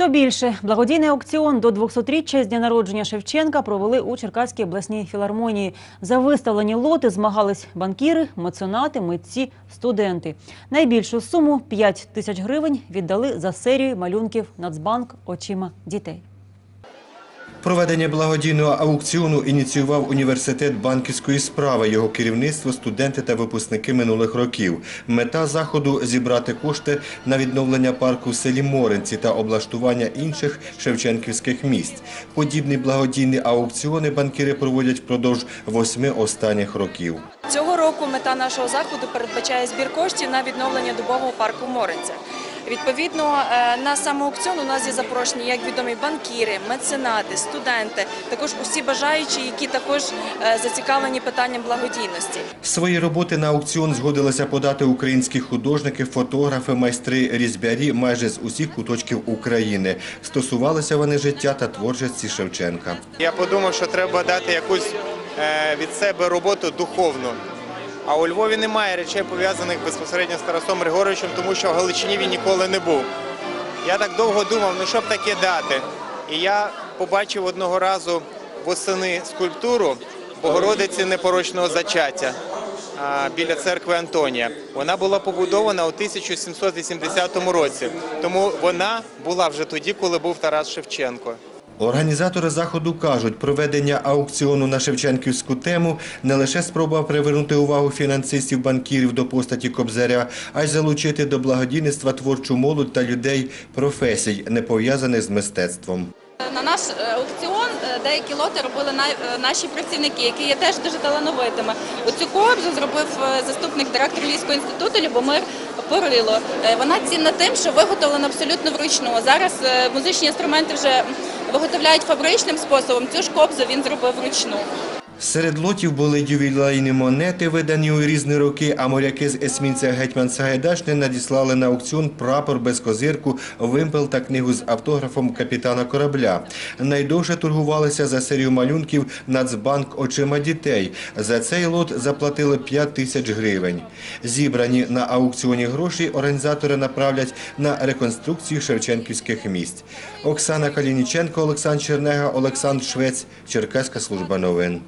Хто більше благодійний аукціон до 200-річчя з дня народження Шевченка провели у Черкаській обласній філармонії. За виставлені лоти змагались банкіри, меценати, митці, студенти. Найбільшу суму 5 тисяч гривень віддали за серію малюнків Нацбанк очима дітей. Проведення благодійного аукціону ініціював університет банківської справи, його керівництво, студенти та випускники минулих років. Мета заходу зібрати кошти на відновлення парку в селі Моринці та облаштування інших шевченківських місць. Подібні благодійні аукціони банкіри проводять впродовж восьми останніх років. Цього року мета нашого заходу передбачає збір коштів на відновлення дубового парку Моринця. Відповідно, е, на сам аукціон у нас є запрошені як відомі банкіри, меценати, студенти, також усі бажаючі, які також е, зацікавлені питанням благодійності. Свої роботи на аукціон згодилися подати українські художники, фотографи, майстри, різьбярі майже з усіх куточків України. Стосувалися вони життя та творчості Шевченка. Я подумав, що треба дати якусь е, від себе роботу духовну. А у Львові немає речей пов'язаних безпосередньо з Тарасом Григоровичем, тому що в Галичині він ніколи не був. Я так довго думав, ну що б таке дати. І я побачив одного разу восени скульптуру Богородиці непорочного зачаття біля церкви Антонія. Вона була побудована у 1780 році, тому вона була вже тоді, коли був Тарас Шевченко. Організатори заходу кажуть, проведення аукціону на Шевченківську тему не лише спроба привернути увагу фінансистів-банкірів до постаті Кобзаря, а й залучити до благодійництва творчу молодь та людей професій, не пов'язаних з мистецтвом. На наш е, аукціон е, деякі лоти робили е, наші працівники, які є теж дуже талановитими. Оцю кобзу зробив заступник директора Львівського інституту Любомир Порило. Вона цінна тим, що виготовлена абсолютно вручну. Зараз музичні інструменти вже виготовляють фабричним способом. Цю ж кобзу він зробив вручну. Серед лотів були ювілейні монети, видані у різні роки, а моряки з есмінця Гетьман Сагайдачний надіслали на аукціон прапор без козирку, вимпел та книгу з автографом капітана корабля. Найдовше торгувалися за серію малюнків Нацбанк очима дітей. За цей лот заплатили 5 тисяч гривень. Зібрані на аукціоні гроші організатори направлять на реконструкцію шевченківських місць. Оксана Калініченко, Олександр Чернега, Олександр Швець, Черкаська служба новин.